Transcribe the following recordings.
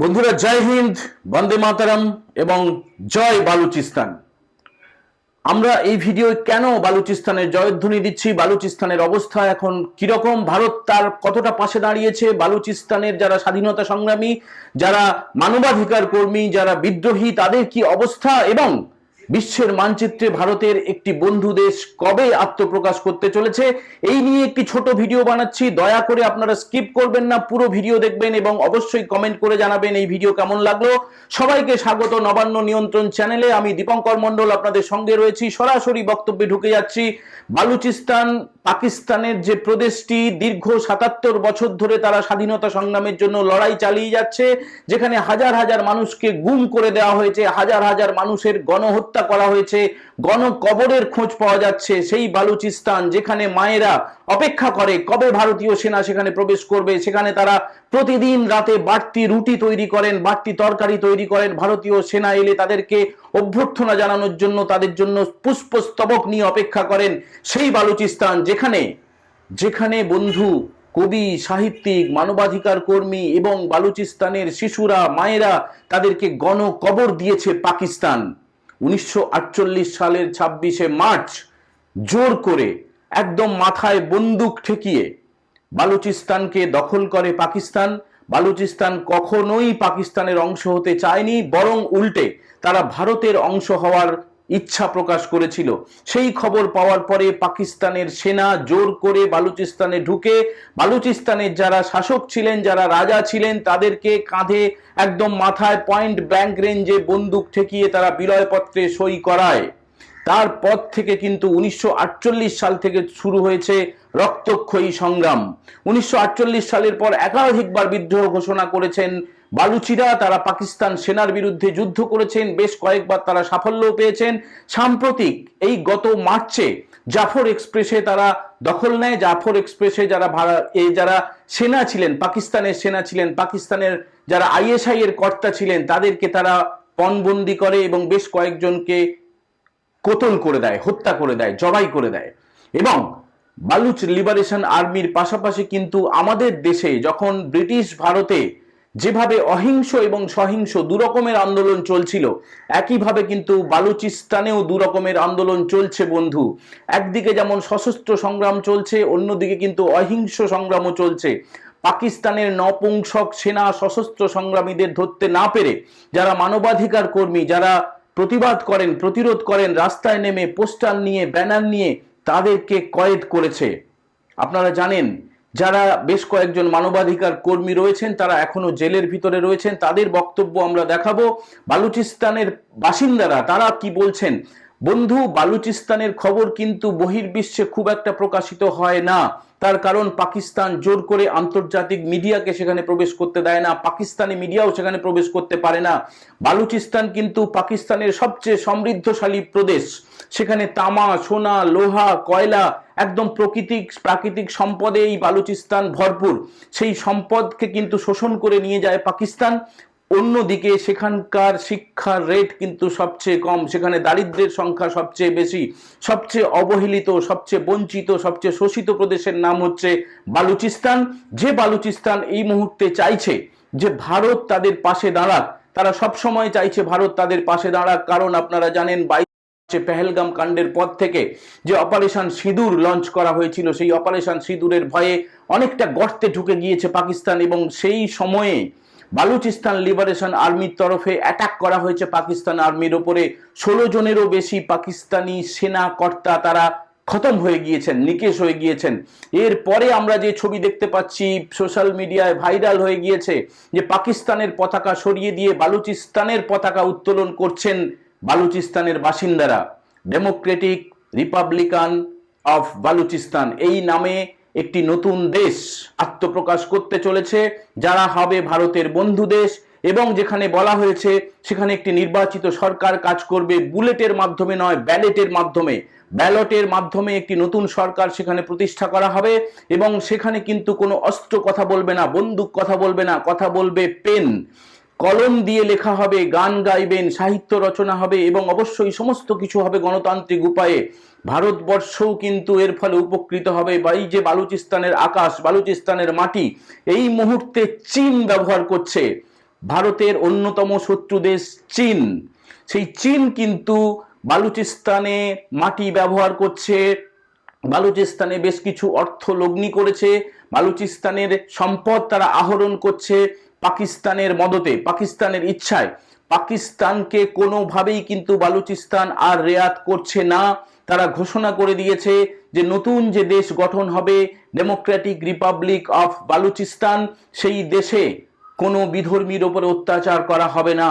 বন্ধুরা, জয় হিন্দ, বন্দে মাতারাম এবং জয় বালুচিস্তান। আমরা এই ভিডিও কেন বালুচিস্তানের জয়ধ্বনি দিচ্ছি? বালুচিস্তানের অবস্থা এখন কীরকম? ভারত তার কতটা পাশে দাঁড়িয়েছে? বালুচিস্তানের যারা স্বাধীনতা সংগ্রামী, যারা মানবাধিকার কর্মী, যারা বিদ্রোহী, তাদের কি অবস্থা? এবং বিশ্বের মানচিত্রে ভারতের একটি বন্ধু দেশ কবে আত্মপ্রকাশ করতে চলেছে, এই নিয়ে একটি ছোট ভিডিও বানাচ্ছি। দয়া করে আপনারা স্কিপ করবেন না, পুরো ভিডিও দেখবেন এবং অবশ্যই কমেন্ট করে জানাবেন এই ভিডিও কেমন লাগল। সবাইকে স্বাগত নবান্ন নিয়ন্ত্রণ চ্যানেলে। আমি দীপঙ্কর মন্ডল আপনাদের সঙ্গে রয়েছি। সরাসরি বক্তব্যে ঢুকে যাচ্ছি। বালুচিস্তান, পাকিস্তানের যে প্রদেশটি, দীর্ঘ সাতাত্তর বছর ধরে তারা স্বাধীনতা সংগ্রামের জন্য লড়াই চালিয়ে যাচ্ছে, যেখানে হাজার হাজার মানুষকে গুম করে দেওয়া হয়েছে। হাজার হাজার মানুষের গণহত্যা করা হয়েছে। গণকবরের খোঁজ পাওয়া যাচ্ছে সেই বালুচিস্তান যেখানে মায়েরা অপেক্ষা করে কবে ভারতীয় সেনা সেখানে প্রবেশ করবে। সেখানে তারা প্রতিদিন রাতে বাড়তি রুটি তৈরি করেন, বাড়তি তরকারি তৈরি করেন। ভারতীয় সেনা এলে তাদেরকে অভ্যর্থনা জানানোর জন্য, তাদের জন্য পুষ্পস্তবক নিয়ে অপেক্ষা করেন সেই বালুচিস্তান যেখানে যেখানে বন্ধু, কবি, সাহিত্যিক, মানবাধিকার কর্মী এবং বালুচিস্তানের শিশুরা, মায়েরা তাদেরকে গণকবর দিয়েছে পাকিস্তান। উনিশশো আটচল্লিশ সালের ছাব্বিশে মার্চ জোর করে একদম মাথায় বন্দুক ঠেকিয়ে বালুচিস্তানকে দখল করে পাকিস্তান। বালুচিস্তান কখনোই পাকিস্তানের অংশ হতে চায়নি, বরং উল্টে তারা ভারতের অংশ হওয়ার ইচ্ছা প্রকাশ করেছিল। সেই খবর পাওয়ার পরে পাকিস্তানের সেনা জোর করে বালুচিস্তানে ঢুকে, বালুচিস্তানের যারা শাসক ছিলেন, যারা রাজা ছিলেন, তাদেরকে কাঁধে একদম মাথায় পয়েন্ট ব্ল্যাঙ্ক রেঞ্জে বন্দুক ঠেকিয়ে তারা বিলয়পত্রে সই করায়। তারপর থেকে কিন্তু উনিশশো আটচল্লিশ সাল থেকে শুরু হয়েছে রক্তক্ষয়ী সংগ্রাম। উনিশশো আটচল্লিশ সালের পর একাধিকবার বিদ্রোহ ঘোষণা করেছেন বালুচিরা, তারা পাকিস্তান সেনার বিরুদ্ধে যুদ্ধ করেছেন, বেশ কয়েকবার তারা সাফল্য পেয়েছেন। সাম্প্রতিক এই গত মার্চে জাফর এক্সপ্রেসে তারা দখল নেয়। জাফর এক্সপ্রেসে যারা ভাড়া এই যারা সেনা ছিলেন, পাকিস্তানের সেনা ছিলেন, পাকিস্তানের যারা আইএসআই এর কর্তা ছিলেন, তাদেরকে তারা পণবন্দি করে এবং বেশ কয়েকজনকে কোতল করে দেয়, হত্যা করে দেয়, জবাই করে দেয়। এবং বালুচ লিবারেশন আর্মির পাশাপাশি কিন্তু আমাদের দেশে যখন ব্রিটিশ ভারতে যেভাবে অহিংস এবং সহিংস দুরকমের আন্দোলন চলছিল, একইভাবে কিন্তু বালুচিস্তানেও দুরকমের আন্দোলন চলছে বন্ধু। একদিকে যেমন সশস্ত্র সংগ্রাম চলছে, অন্যদিকে কিন্তু অহিংস সংগ্রামও চলছে। পাকিস্তানের নপুংসক সেনা সশস্ত্র সংগ্রামীদের ধরতে না পেরে, যারা মানবাধিকার কর্মী, যারা প্রতিবাদ করেন, প্রতিরোধ করেন, রাস্তায় নেমে পোস্টার নিয়ে, ব্যানার নিয়ে তাদেরকে কয়েদ করেছে। আপনারা জানেন যারা বেশ কয়েকজন মানবাধিকার কর্মী রয়েছেন, তারা এখনও জেলের ভিতরে রয়েছেন। তাদের বক্তব্য আমরা দেখাবো। বালুচিস্তানের বাসিন্দারা, তারা কি বলছেন? বন্ধু, বালুচিস্তানের খবর কিন্তু বহির্বিশ্বে খুব একটা প্রকাশিত হয় না। তার কারণ পাকিস্তান জোর করে আন্তর্জাতিক মিডিয়াকে সেখানে প্রবেশ করতে দেয় না, পাকিস্তানি মিডিয়াও সেখানে প্রবেশ করতে পারে না। বালুচিস্তান কিন্তু পাকিস্তানের সবচেয়ে সমৃদ্ধশালী প্রদেশ। সেখানে তামা, সোনা, লোহা, কয়লা একদম প্রাকৃতিক প্রাকৃতিক সম্পদে এই বালুচিস্তান ভরপুর। সেই সম্পদকে কিন্তু শোষণ করে নিয়ে যায় পাকিস্তান। অন্যদিকে সেখানকার শিক্ষার রেট কিন্তু সবচেয়ে কম। সেখানে দারিদ্রের সংখ্যা সবচেয়ে বেশি। সবচেয়ে অবহেলিত, সবচেয়ে বঞ্চিত, সবচেয়ে শোষিত প্রদেশের নাম হচ্ছে বালুচিস্তান। যে বালুচিস্তান এই মুহূর্তে চাইছে যে ভারত তাদের পাশে দাঁড়াক। তারা সব সময় চাইছে ভারত তাদের পাশে দাঁড়াক। কারণ আপনারা জানেন, বাই পেহেলগাম কাণ্ডের পর থেকে যে অপারেশন সিঁদুর লঞ্চ করা হয়েছিল, সেই অপারেশন সিঁদুরের ভয়ে অনেকটা গর্তে ঢুকে গিয়েছে পাকিস্তান এবং সেই সময়ে বালুচিস্তান লিবারেশন আর্মির তরফে অ্যাটাক করা হয়েছে পাকিস্তান আর্মির ওপরে। ষোলো জনেরও বেশি পাকিস্তানি সেনা কর্তা তারা খতম হয়ে গিয়েছেন, নিকেশ হয়ে গিয়েছেন। এরপরে আমরা যে ছবি দেখতে পাচ্ছি, সোশ্যাল মিডিয়ায় ভাইরাল হয়ে গিয়েছে যে পাকিস্তানের পতাকা সরিয়ে দিয়ে বালুচিস্তানের পতাকা উত্তোলন করছেন বালুচিস্তানের বাসিন্দারা। ডেমোক্রেটিক রিপাবলিকান অফ বালুচিস্তান এই নামে একটি নতুন দেশ আত্মপ্রকাশ করতে চলেছে, যারা হবে ভারতের বন্ধু দেশ এবং যেখানে বলা হয়েছে সেখানে একটি নির্বাচিত সরকার কাজ করবে বুলেটের মাধ্যমে নয়, ব্যালেটের মাধ্যমে। ব্যালটের মাধ্যমে একটি নতুন সরকার সেখানে প্রতিষ্ঠা করা হবে এবং সেখানে কিন্তু কোনো অস্ত্র কথা বলবে না, বন্দুক কথা বলবে না, কথা বলবে পেন। কলম দিয়ে লেখা হবে, গান গাইবেন, সাহিত্য রচনা হবে এবং অবশ্যই সমস্ত কিছু হবে গণতান্ত্রিক উপায়ে। ভারতবর্ষও কিন্তু এর ফলে উপকৃত হবে। বা এই যে বালুচিস্তানের আকাশ, বালুচিস্তানের মাটি, এই মুহূর্তে চীন ব্যবহার করছে। ভারতের অন্যতম শত্রু দেশ চীন। সেই চীন কিন্তু বালুচিস্তানে মাটি ব্যবহার করছে। বালুচিস্তানে বেশ কিছু অর্থ লগ্নি করেছে। বালুচিস্তানের সম্পদ তারা আহরণ করছে। পাকিস্তানের মদতে, পাকিস্তানের ইচ্ছায়। পাকিস্তানকে কোনোভাবেই কিন্তু বালুচিস্তান আর রেয়াত করছে না। তারা ঘোষণা করে দিয়েছে যে নতুন যে দেশ গঠন হবে ডেমোক্রেটিক রিপাবলিক অফ বালুচিস্তান সেই দেশে কোনো বিধর্মীর ওপরে অত্যাচার করা হবে না।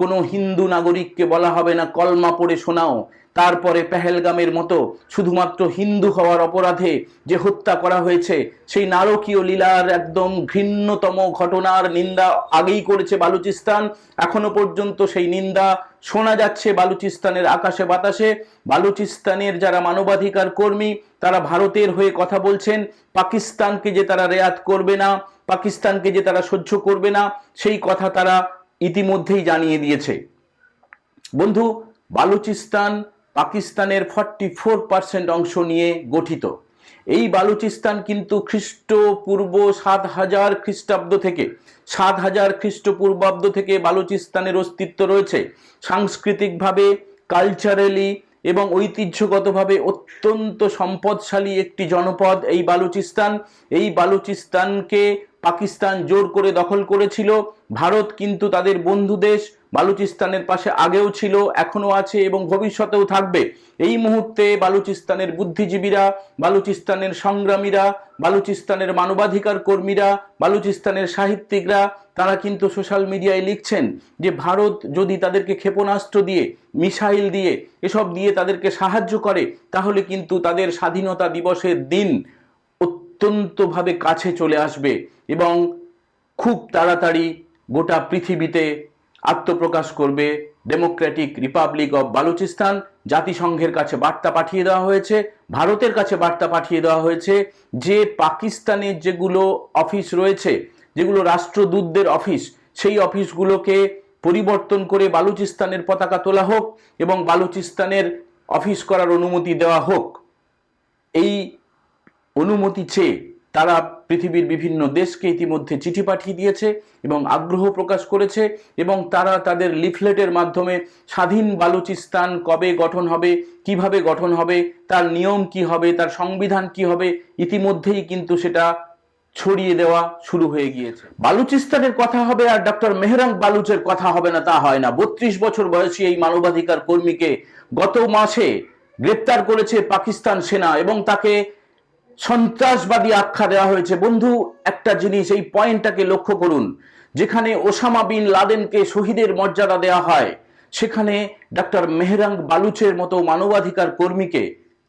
কোনো হিন্দু নাগরিককে বলা হবে না, কলমা পড়ে শোনাও। তারপরে পেহেলগামের মতো শুধুমাত্র হিন্দু হওয়ার অপরাধে যে হত্যা করা হয়েছে, সেই নারকীয় লীলার একদম ঘৃণ্যতম ঘটনার নিন্দা আগেই করেছে বালুচিস্তান। এখনও পর্যন্ত সেই নিন্দা শোনা যাচ্ছে বালুচিস্তানের আকাশে বাতাসে। বালুচিস্তানের যারা মানবাধিকার কর্মী, তারা ভারতের হয়ে কথা বলছেন, পাকিস্তানকে যে তারা রেয়াত করবে না, পাকিস্তানকে যে তারা সহ্য করবে না, সেই কথা তারা ইতিমধ্যেই জানিয়ে দিয়েছে। বন্ধু, বালুচিস্তান পাকিস্তানের ফর্টি ফোর পার্সেন্ট অংশ নিয়ে গঠিত। এই বালুচিস্তান কিন্তু খ্রিস্টপূর্ব সাত হাজার খ্রিস্টাব্দ থেকে, সাত হাজার খ্রিস্টপূর্বাব্দ থেকে বালুচিস্তানের অস্তিত্ব রয়েছে। সাংস্কৃতিকভাবে, কালচারালি এবং ঐতিহ্যগতভাবে অত্যন্ত সম্পদশালী একটি জনপদ এই বালুচিস্তান। এই বালুচিস্তানকে পাকিস্তান জোর করে দখল করেছিল। ভারত কিন্তু তাদের বন্ধু দেশ বালুচিস্তানের পাশে আগেও ছিল এখনও আছে এবং ভবিষ্যতেও থাকবে। এই মুহূর্তে বালুচিস্তানের বুদ্ধিজীবীরা, বালুচিস্তানের সংগ্রামীরা, বালুচিস্তানের মানবাধিকার কর্মীরা, বালুচিস্তানের সাহিত্যিকরা, তারা কিন্তু সোশ্যাল মিডিয়ায় লিখছেন যে ভারত যদি তাদেরকে ক্ষেপণাস্ত্র দিয়ে, মিসাইল দিয়ে, এসব দিয়ে তাদেরকে সাহায্য করে, তাহলে কিন্তু তাদের স্বাধীনতা দিবসের দিন অত্যন্তভাবে কাছে চলে আসবে এবং খুব তাড়াতাড়ি গোটা পৃথিবীতে আত্মপ্রকাশ করবে ডেমোক্রেটিক রিপাবলিক অব বালুচিস্তান জাতিসংঘের কাছে বার্তা পাঠিয়ে দেওয়া হয়েছে, ভারতের কাছে বার্তা পাঠিয়ে দেওয়া হয়েছে যে পাকিস্তানের যেগুলো অফিস রয়েছে, যেগুলো রাষ্ট্রদূতদের অফিস, সেই অফিসগুলোকে পরিবর্তন করে বালুচিস্তানের পতাকা তোলা হোক এবং বালুচিস্তানের অফিস করার অনুমতি দেওয়া হোক। এই অনুমতি চেয়ে তারা পৃথিবীর বিভিন্ন দেশকে ইতিমধ্যে চিঠি পাঠিয়ে দিয়েছে এবং আগ্রহ প্রকাশ করেছে এবং তারা তাদের লিফলেটের মাধ্যমে স্বাধীন বালুচিস্তান কবে গঠন হবে, কীভাবে গঠন হবে, তার নিয়ম কি হবে, তার সংবিধান কি হবে, ইতিমধ্যেই কিন্তু সেটা ছড়িয়ে দেওয়া শুরু হয়ে গিয়েছে। বালুচিস্তানের কথা হবে আর ডক্টর মেহরাং বালুচের কথা হবে না তা হয় না। বত্রিশ বছর বয়সী এই মানবাধিকার কর্মীকে গত মাসে গ্রেপ্তার করেছে পাকিস্তান সেনা এবং তাকে সন্ত্রাসবাদী আখ্যা দেওয়া হয়েছে। বন্ধু, একটা জিনিস, এই পয়েন্টটাকে লক্ষ্য করুন। যেখানে ওসামা বিন লাদেনকে শহীদের মর্যাদা দেওয়া হয়, সেখানে ডক্টর মেহরাং বালুচের মতো মানবাধিকার কর্মীকে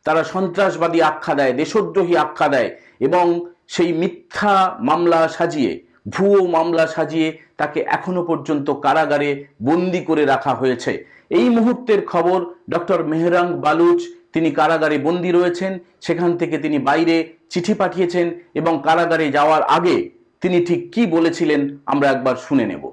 তারা সন্ত্রাসবাদী আখ্যা দেয়, দেশদ্রোহী আখ্যা দেয় এবং সেই মিথ্যা মামলা সাজিয়ে, ভুয়ো মামলা সাজিয়ে তাকে এখনও পর্যন্ত কারাগারে বন্দি করে রাখা হয়েছে। এই মুহূর্তের খবর ডক্টর মেহরাং বালুচ তিনি কারাগারে বন্দী রয়েছেন, সেখান থেকে তিনি বাইরে চিঠি পাঠিয়েছেন এবং কারাগারে যাওয়ার আগে তিনি ঠিক কি বলেছিলেন আমরা একবার শুনে নেব।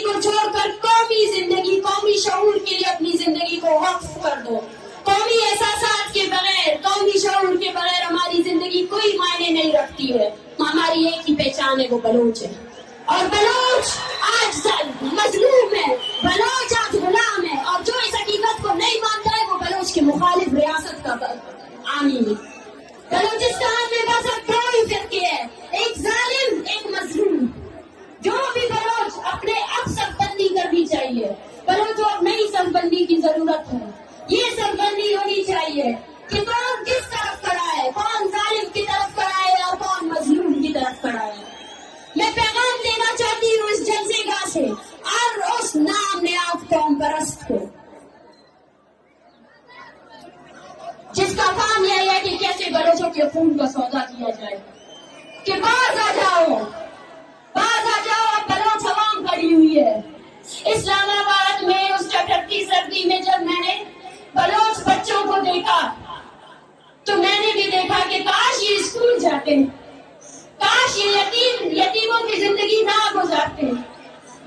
को छोड़कर कौमी ज़िंदगी, कौमी शऊर के लिए अपनी ज़िंदगी को वक्फ कर दो। कौमी एहसास के बगैर, कौमी शऊर के बगैर हमारी ज़िंदगी कोई मायने नहीं रखती है। हमारी एक ही पहचान है, वो बलोच है। और बलोच आज मजलूम है, बलोच आज गुलाम है। और जो इस हकीकत को नहीं मानता है, वो बलोच के मुखालिफ रियासत का आमी है। बलोचिस्तान में बस अब दो ही फिरके है। एक जालिम, एक मजलूम। जो भी संपत्ति करनी चाहिए। परंतु अब नई संपत्ति की ज़रूरत है, ये संपत्ति होनी चाहिए कि कौन किस तरफ़ खड़ा है, कौन गालिब की तरफ़ खड़ा है और कौन मजलूम की तरफ़ खड़ा है। मैं पैगाम देना चाहती हूँ इस जलसे का से और उस नाम ने आप कौन परस्त को जिसका काम यह है कि कैसे बलोचों के खून का सौदा किया जाए, कि बाहर आ जाओ। हुई है। इस्लामाबाद में उस टकटकी सर्दी में जब मैंने बलोच बच्चों को देखा तो मैंने भी देखा कि काश ये स्कूल जाते, काश ये यतीम, यतीमों की ज़िंदगी ना गुजारते।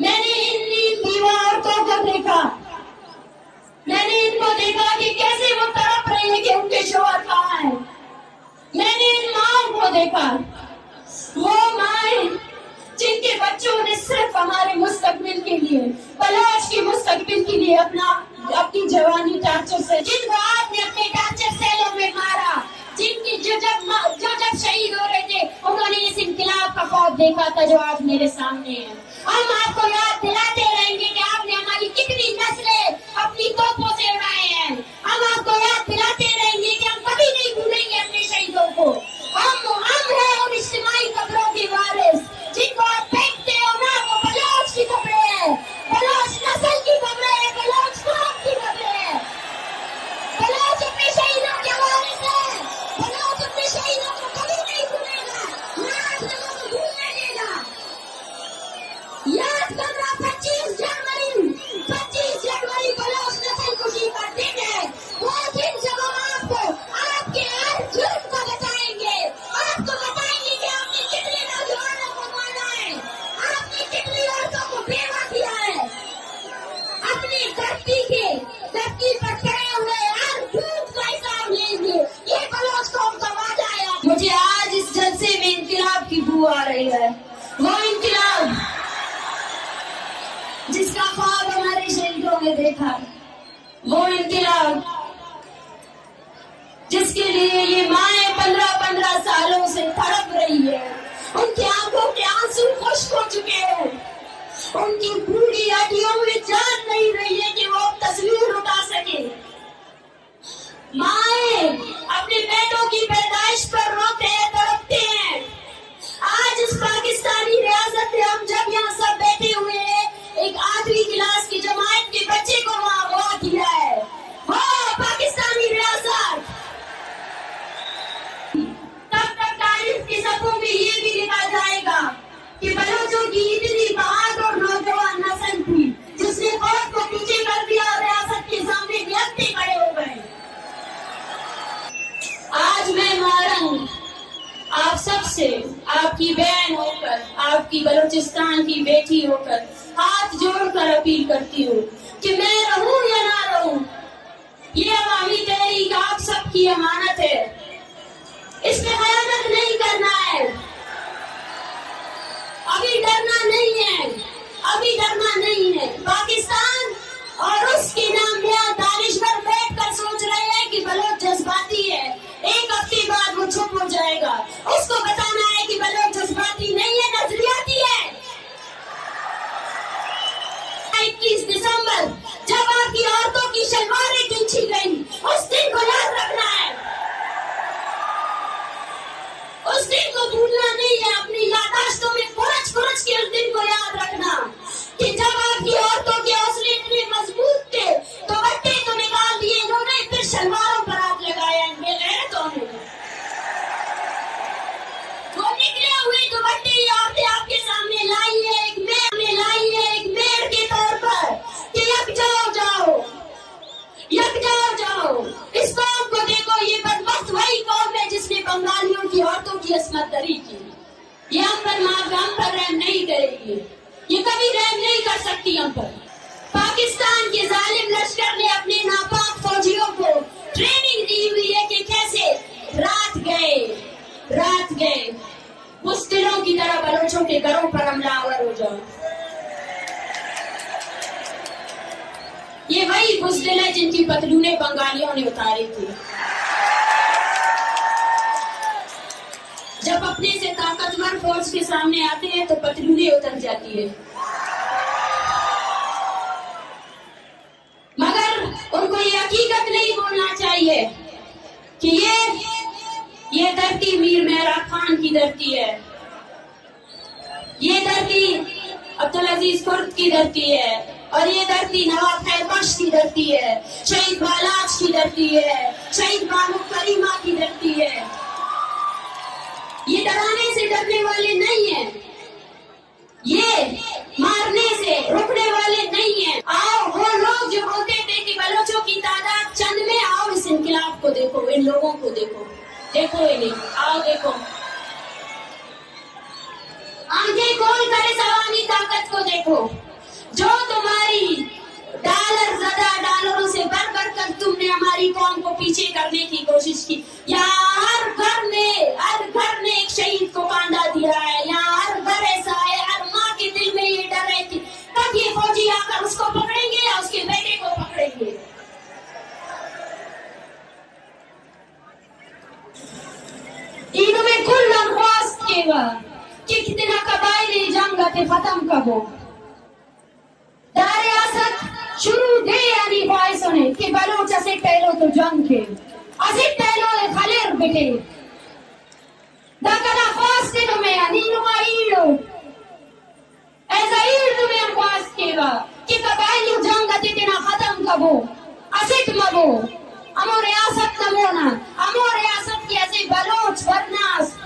मैंने इन इन बीवा औरतों को देखा। मैंने इनको देखा कि कैसे वो तड़प रहे है कि उनके शोहर कहाँ है। मैंने इन माओ को देखा। वो माए जिनके बच्चों ने सिर्फ़ हमारे मुस्तकबिल के लिए पलाश के मुस्तकबिल के लिए अपना, अपनी जवानी टार्चर से जिनको आपने अपने टार्चर सेलों में मारा, जिनकी जो जब जो जब शहीद हो रहे थे, उन्होंने इस इनकलाब का खौफ देखा था जो आज मेरे सामने है। हम आपको उनकी हड्डियों में जान नहीं रही है कि वो तस्वीर उठा सके। माए, अपने बेटों की पैदाइश पर रोते हैं, तड़पते हैं। आज इस पाकिस्तानी रियासत में हम जब यहाँ सब बैठे हुए हैं, एक आठवीं क्लास की जमात के बच्चे को वहाँ अगवा किया है। हो, पाकिस्तानी रियासत! तब तक तारीफ़ की सफों में ये भी लिखा जाएगा कि बलोचों की इतनी you औरतों की। ये हम पर माफ़ हम पर रहम नहीं करेगी। ये कभी रहम नहीं कर सकती हम पर। पाकिस्तान के जालिम लश्कर ने अपने नापाक फौजियों को ट्रेनिंग दी हुई है कि कैसे रात गए। रात गए। दिनों की तरह बलोचों के घरों पर हमलावर हो जाओ। ये वही बुजदिल है जिनकी पतलूने बंगालियों ने उतारी थी। से ताकतवर फोर्स के सामने आते हैं तो पतलूने उतर जाती है। मगर उनको ये हकीकत नहीं बोलना चाहिए कि ये ये धरती मीर मेहरा खान की धरती है। ये धरती अब्दुल अज़ीज़ कुर्द की धरती है और ये धरती नवाब खैरबख्श की धरती है। शहीद बालाज की धरती है। शहीद बानू करीमा डराने से डरने वाले नहीं है। ये मारने से रुकने वाले नहीं है। आओ, वो लोग जो बोलते थे कि बलोचों की तादाद चंद में, आओ इस इनकलाब को देखो, इन लोगों को देखो। देखो इन्हें, आओ देखो। आँखें खोल कर अवामी ताकत को देखो। जो तुम्हारी डॉलर ज़्यादा डॉलरों से बढ़ बढ़ कर तुमने हमारी कौम को पीछे करने की कोशिश की। यहाँ खत्म कबो दारे आसत शुरू दे यानी ख्वाहिशों कि बलोच असे पहलो तो जंग के असे पहलो ले खलेर बेटे दाकना ख्वास्त के तुम्हें अनीनो का ईड़ो ऐसा ईड़ तुम्हें ख्वास्त केवा कि कबायली जंग ते तिना खत्म कबो असित मबो अमो रियासत नमोना अमो रियासत की ऐसे बलोच बदनास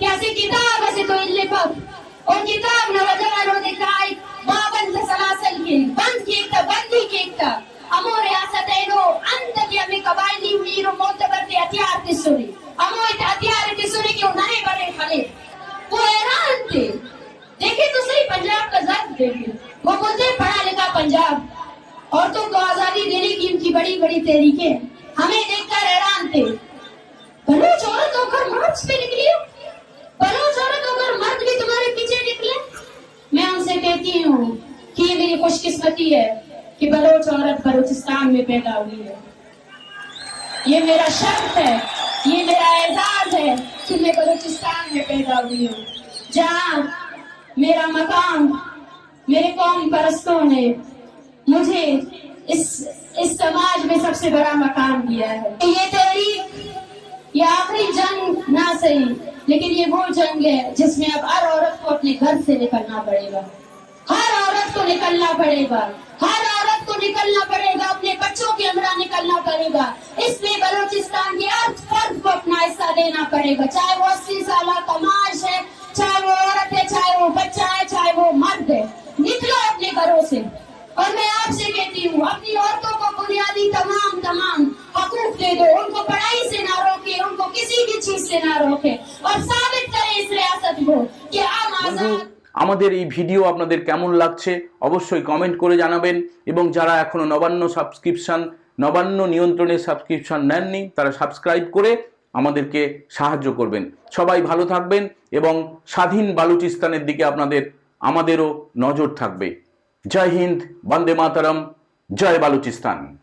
कैसे किताब ऐसे तो इल्ले पर और किताब नौजवानों ने कहा बाबन सलासल के, बंद की एकता, बंदी की एकता। अमो रियासत है नो अंत की हमें कबायली वीर मोतबर के हथियार ते सुनी अमो इत हथियार ते सुनी क्यों नए बड़े खड़े? वो हैरान थे। देखे तो सही, पंजाब का जर्द देखे वो बोलते पढ़ा लिखा पंजाब। औरतों को आज़ादी देने की उनकी बड़ी बड़ी तहरीकें। हमें देखकर हैरान थे। बलूच औरत होकर मार्च पे निकली हो बलूच औरत होकर मर्द भी तुम्हारे पीछे निकले मैं कहती हूँ कि ये मेरी खुशकिस्मती है कि बलोच औरत बलूचिस्तान में पैदा हुई है। ये मेरा शर्त है, ये मेरा एजाज है कि मैं बलूचिस्तान में पैदा हुई हूँ। जहाँ मेरा मकाम मेरे कौम परस्तों ने मुझे इस इस समाज में सबसे बड़ा मकाम दिया है। ये तहरीक, ये आखिरी जंग ना सही, लेकिन ये वो जंग है जिसमें अब हर औरत को अपने घर से निकलना पड़ेगा। को निकलना पड़ेगा। हर औरत को निकलना पड़ेगा अपने बच्चों के अंदर निकलना पड़ेगा। इसलिए बलोचिस्तान के हर फर्द को अपना हिस्सा देना पड़ेगा। चाहे वो अस्सी साल का है चाहे वो औरत है चाहे वो बच्चा है चाहे वो मर्द है। निकलो अपने घरों से। और मैं आपसे कहती हूँ अपनी औरतों को बुनियादी तमाम तमाम हकूक दे दो। उनको पढ़ाई से ना रोके उनको किसी भी चीज़ से ना रोके। और साबित करे इस रियासत को कि आम आज़ाद আমাদের এই ভিডিও আপনাদের কেমন লাগছে অবশ্যই কমেন্ট করে জানাবেন এবং যারা এখনও নবান্ন সাবস্ক্রিপশন নবান্ন নিয়ন্ত্রণের সাবস্ক্রিপশন নেননি, তারা সাবস্ক্রাইব করে আমাদেরকে সাহায্য করবেন। সবাই ভালো থাকবেন এবং স্বাধীন বালুচিস্তানের দিকে আপনাদের, আমাদেরও নজর থাকবে। জয় হিন্দ, বন্দে মাতারম, জয় বালুচিস্তান।